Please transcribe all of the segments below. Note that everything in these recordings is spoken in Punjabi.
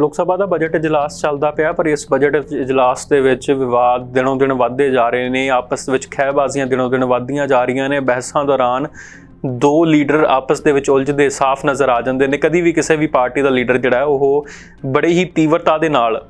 ਲੋਕ ਸਭਾ ਦਾ ਬਜਟ ਇਜਲਾਸ ਚੱਲਦਾ ਪਿਆ, ਪਰ ਇਸ ਬਜਟ ਇਜਲਾਸ ਦੇ ਵਿੱਚ ਵਿਵਾਦ ਦਿਨੋਂ ਦਿਨ ਵੱਧਦੇ ਜਾ ਰਹੇ ਨੇ, ਆਪਸ ਵਿੱਚ ਖਹਿਬਾਜ਼ੀਆਂ ਦਿਨੋਂ ਦਿਨ ਵੱਧਦੀਆਂ ਜਾ ਰਹੀਆਂ ਨੇ, ਬਹਿਸਾਂ ਦੌਰਾਨ ਦੋ ਲੀਡਰ ਆਪਸ ਦੇ ਵਿੱਚ ਉਲਝਦੇ ਸਾਫ਼ ਨਜ਼ਰ ਆ ਜਾਂਦੇ ਨੇ, ਕਦੀ ਵੀ ਕਿਸੇ ਵੀ ਪਾਰਟੀ ਦਾ ਲੀਡਰ ਜਿਹੜਾ ਉਹ ਬੜੇ ਹੀ ਤੀਵਰਤਾ ਦੇ ਨਾਲ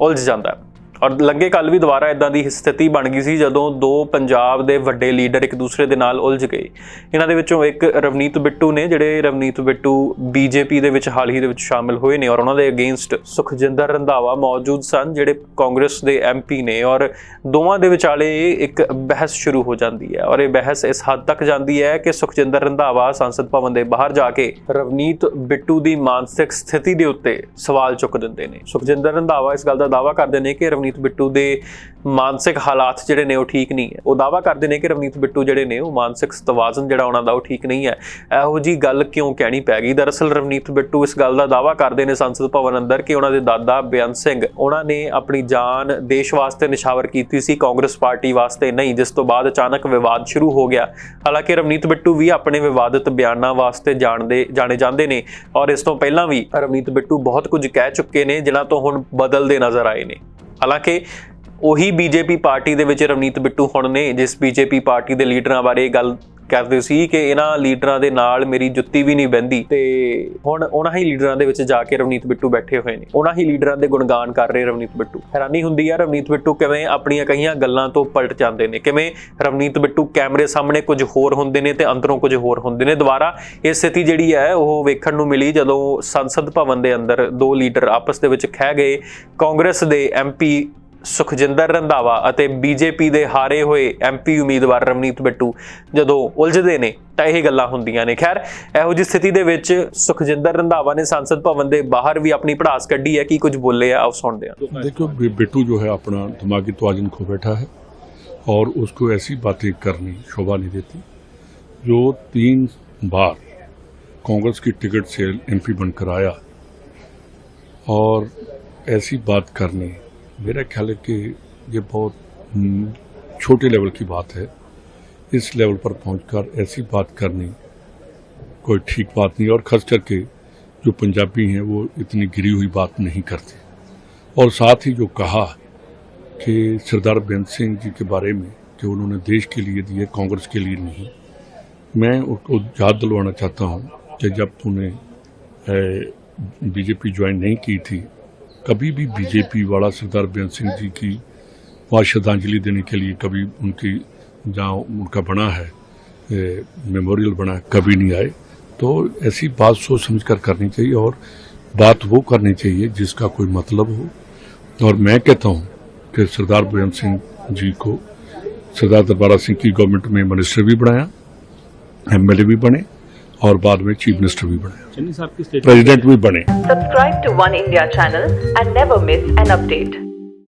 ਉਲਝ ਜਾਂਦਾ ਹੈ। ਔਰ ਲੰਗੇ ਕੱਲ ਵੀ ਦੁਬਾਰਾ ਇਦਾਂ ਦੀ ਸਥਿਤੀ ਬਣ ਗਈ ਸੀ ਜਦੋਂ ਦੋ ਪੰਜਾਬ ਦੇ ਵੱਡੇ ਲੀਡਰ ਇੱਕ ਦੂਸਰੇ ਦੇ ਨਾਲ ਉਲਝ ਗਏ। ਇਹਨਾਂ ਦੇ ਵਿੱਚੋਂ ਇੱਕ ਰਵਨੀਤ ਬਿੱਟੂ ਨੇ, ਜਿਹੜੇ ਰਵਨੀਤ ਬਿੱਟੂ ਬੀਜੇਪੀ ਦੇ ਵਿੱਚ ਹਾਲ ਹੀ ਦੇ ਵਿੱਚ ਸ਼ਾਮਿਲ ਹੋਏ ਨੇ ਔਰ ਉਹਨਾਂ ਦੇ ਅਗੇਂਸਟ ਸੁਖਜਿੰਦਰ ਰੰਧਾਵਾ ਮੌਜੂਦ ਸਨ, ਜਿਹੜੇ ਕਾਂਗਰਸ ਦੇ ਐਮਪੀ ਨੇ ਔਰ ਦੋਵਾਂ ਦੇ ਵਿਚਾਲੇ ਇੱਕ ਬਹਿਸ ਸ਼ੁਰੂ ਹੋ ਜਾਂਦੀ ਹੈ ਔਰ ਇਹ ਬਹਿਸ ਇਸ ਹੱਦ ਤੱਕ ਜਾਂਦੀ ਹੈ ਕਿ ਸੁਖਜਿੰਦਰ ਰੰਧਾਵਾ ਸੰਸਦ ਭਵਨ ਦੇ ਬਾਹਰ ਜਾ ਕੇ ਰਵਨੀਤ ਬਿੱਟੂ ਦੀ ਮਾਨਸਿਕ ਸਥਿਤੀ ਦੇ ਉੱਤੇ ਸਵਾਲ ਚੁੱਕ ਦਿੰਦੇ ਨੇ। ਸੁਖਜਿੰਦਰ ਰੰਧਾਵਾ ਇਸ ਗੱਲ ਦਾ ਦਾਅਵਾ ਕਰਦੇ ਨੇ ਕਿ ਰਵਨੀਤ ਬਿੱਟੂ ਦੇ ਮਾਨਸਿਕ ਹਾਲਾਤ ਜਿਹੜੇ ਨੇ ਉਹ ਠੀਕ ਨਹੀਂ ਹੈ। ਉਹ ਦਾਅਵਾ ਕਰਦੇ ਨੇ ਕਿ ਰਵਨੀਤ ਬਿੱਟੂ ਜਿਹੜੇ ਨੇ ਉਹ ਮਾਨਸਿਕ ਤਵਾਜ਼ਨ ਜਿਹੜਾ ਉਹਨਾਂ ਦਾ ਉਹ ਠੀਕ ਨਹੀਂ ਹੈ। ਇਹੋ ਜੀ ਗੱਲ ਕਿਉਂ ਕਹਿਣੀ ਪੈ ਗਈ? ਦਰਅਸਲ ਰਵਨੀਤ ਬਿੱਟੂ ਇਸ ਗੱਲ ਦਾ ਦਾਅਵਾ ਕਰਦੇ ਨੇ ਸੰਸਦ ਭਵਨ ਅੰਦਰ ਕਿ ਉਹਨਾਂ ਦੇ ਦਾਦਾ ਬੇਅੰਤ ਸਿੰਘ, ਉਹਨਾਂ ਨੇ ਆਪਣੀ ਜਾਨ ਦੇਸ਼ ਵਾਸਤੇ ਨਿਸ਼ਾਵਰ ਕੀਤੀ ਸੀ, ਕਾਂਗਰਸ ਪਾਰਟੀ ਵਾਸਤੇ ਨਹੀਂ, ਜਿਸ ਤੋਂ ਬਾਅਦ ਅਚਾਨਕ ਵਿਵਾਦ ਸ਼ੁਰੂ ਹੋ ਗਿਆ। ਹਾਲਾਂਕਿ ਰਵਨੀਤ ਬਿੱਟੂ ਵੀ ਆਪਣੇ ਵਿਵਾਦਿਤ ਬਿਆਨਾਂ ਵਾਸਤੇ ਜਾਣਦੇ, ਜਾਣੇ ਜਾਂਦੇ ਨੇ ਔਰ ਇਸ ਤੋਂ ਪਹਿਲਾਂ ਵੀ ਰਵਨੀਤ ਬਿੱਟੂ ਬਹੁਤ ਕੁਝ ਕਹਿ ਚੁੱਕੇ ਨੇ, ਜਿਨ੍ਹਾਂ ਤੋਂ ਹੁਣ ਬਦਲਦੇ ਨਜ਼ਰ ਆਏ ਨੇ। ਹਾਲਾਂਕਿ ਉਹੀ ਬੀਜੇਪੀ ਪਾਰਟੀ ਦੇ ਵਿੱਚ ਰਵਨੀਤ ਬਿੱਟੂ ਹੁਣ ਨੇ, ਜਿਸ ਬੀਜੇਪੀ ਪਾਰਟੀ ਦੇ ਲੀਡਰਾਂ ਬਾਰੇ ਇਹ ਗੱਲ ਕਰਦੇ ਸੀ ਕਿ ਇਹਨਾਂ ਲੀਡਰਾਂ ਦੇ ਨਾਲ ਮੇਰੀ ਜੁੱਤੀ ਵੀ ਨਹੀਂ ਬਹਿੰਦੀ ਤੇ ਹੁਣ ਉਹਨਾਂ ਹੀ ਲੀਡਰਾਂ ਦੇ ਵਿੱਚ ਜਾ ਕੇ ਰਵਨੀਤ ਬਿੱਟੂ ਬੈਠੇ ਹੋਏ ਨੇ। ਉਹਨਾਂ ਹੀ ਲੀਡਰਾਂ ਦੇ ਗੁਣਗਾਨ ਕਰ ਰਹੇ ਰਵਨੀਤ ਬਿੱਟੂ। ਹੈਰਾਨੀ ਹੁੰਦੀ ਹੈ ਰਵਨੀਤ ਬਿੱਟੂ ਕਿਵੇਂ ਆਪਣੀਆਂ ਕਈਆਂ ਗੱਲਾਂ ਤੋਂ ਪਲਟ ਜਾਂਦੇ ਨੇ? ਕਿਵੇਂ ਰਵਨੀਤ ਬਿੱਟੂ ਕੈਮਰੇ ਸਾਹਮਣੇ ਕੁਝ ਹੋਰ ਹੁੰਦੇ ਨੇ ਤੇ ਅੰਦਰੋਂ ਕੁਝ ਹੋਰ ਹੁੰਦੇ ਨੇ? ਦੁਬਾਰਾ ਇਹ ਸਥਿਤੀ ਜਿਹੜੀ ਹੈ, ਉਹ ਵੇਖਣ ਨੂੰ ਮਿਲੀ ਜਦੋਂ ਸੰਸਦ ਭਵਨ ਦੇ ਅੰਦਰ ਦੋ ਲੀਡਰ ਆਪਸ ਦੇ ਵਿੱਚ ਖਹਿ ਗਏ। ਕਾਂਗਰਸ ਦੇ ਐਮਪੀ ਸੁਖਜਿੰਦਰ ਰੰਧਾਵਾ ਅਤੇ ਬੀਜੇਪੀ ਦੇ ਹਾਰੇ ਹੋਏ ਐਮਪੀ ਉਮੀਦਵਾਰ ਰਵਨੀਤ ਬਿੱਟੂ ਜਦੋਂ ਉਲਝਦੇ ਨੇ ਤਾਂ ਇਹ ਗੱਲਾਂ ਹੁੰਦੀਆਂ ਨੇ ਖੈਰ ਇਹੋ ਜਿਹੀ ਸਥਿਤੀ ਦੇ ਵਿੱਚ ਸੁਖਜਿੰਦਰ ਰੰਧਾਵਾ ਨੇ ਸੰਸਦ ਭਵਨ ਦੇ ਬਾਹਰ ਵੀ ਆਪਣੀ ਪੜਾਸ ਕੱਢੀ ਹੈ ਕੀ ਕੁਝ ਬੋਲੇ ਆ ਆਓ ਸੁਣਦੇ ਹਾਂ देखो बि- बिट्टू जो है अपना दिमागी तोजन खो बैठा है और उसको ऐसी बातें करनी शोभा नहीं देती जो तीन बार कांग्रेस की टिकट से एमपी बनकर आया और ऐसी बात करनी मेरा ख्याल है कि ये बहुत हम्म, छोटे लेवल की बात है। इस लेवल पर पहुंचकर ऐसी बात करनी कोई ठीक बात नहीं और खास करके जो पंजाबी हैं वो इतनी गिरी हुई बात नहीं करते। और साथ ही जो कहा कि सरदार बेअंत सिंह जी के बारे में कि उन्होंने देश के लिए दिए कांग्रेस के लिए नहीं मैं उसको याद दिलवाना चाहता हूँ कि जब तूने बीजेपी ज्वाइन नहीं की थी कभी भी बीजेपी वाला सरदार बेअंत सिंह जी की वहाँ श्रद्धांजलि देने के लिए कभी उनकी जहाँ उनका बना है मेमोरियल बना कभी नहीं आए। तो ऐसी बात सोच समझ कर करनी चाहिए और बात वो करनी चाहिए जिसका कोई मतलब हो। और मैं कहता हूँ कि सरदार बेअंत सिंह जी को सरदार दरबारा सिंह की गवर्नमेंट में मिनिस्टर भी बनाया एमएलए भी बने और बाद में चीफ मिनिस्टर भी बने चन्नी साहब की स्टेटमेंट प्रेसिडेंट भी बने Subscribe to One India channel and never miss an update.